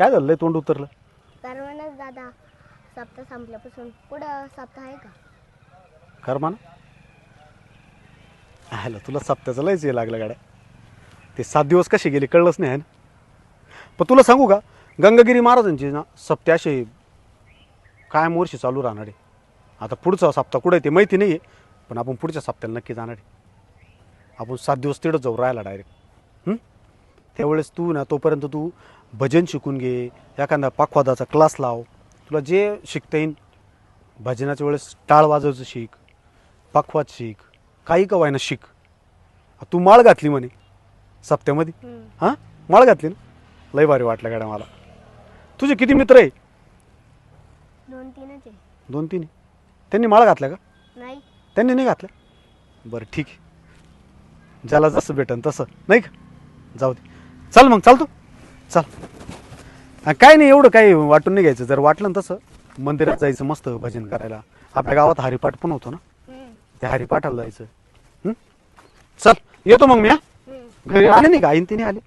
काय झालं? लय तोंड उतरलं. परवानच दादा सप्ताह संपल्यापासून पुढं सप्ताह आहे का? आलं तुला सप्त्याचं लयच हे लागलं गाड्या. ते सात दिवस कसे गेले कळलंच नाही आहे ना? पण तुला सांगू का गंगागिरी महाराजांची ना सप्ते असे कायम वर्षी चालू राहणार आहे. आता पुढचा सप्ताह कुठे आहे ते माहिती नाही आहे पण आपण पुढच्या सप्त्याला नक्की जाणार आहे. आपण सात दिवस तिथं जाऊ राहायला डायरेक्ट त्यावेळेस तू ना तोपर्यंत तू भजन शिकून घे एखादा पाकवादाचा क्लास लाव. तुला जे शिकता येईल भजनाच्या वेळेस टाळ वाजवायचं शिक पाकवाद शिक काही का व्हायना शिक. तू माळ घातली म्हणे सप्त्यामध्ये. हां? माळ घातली ना? लय भारी वाटलं गाड्या मला. तुझे किती मित्र आहे? दोन तीनच आहे. दोन तीन. त्यांनी माळ घातल्या का? नाही. त्यांनी नाही घातल्या? बरं ठीक आहे. ज्याला जसं भेटन तसं. नाही का? जाऊ दे. चल मग चालतो? चल. आणि काय नाही एवढं काही वाटून नाही घ्यायचं. जर वाटलं ना तसं मंदिरात जायचं मस्त भजन करायला. आपल्या गावात हरिपाठ पण होतो ना. त्या हरिपाठाला जायचं. हं? चल येतो मग मी हा. घरी आले नाही का? आईन तिने आले.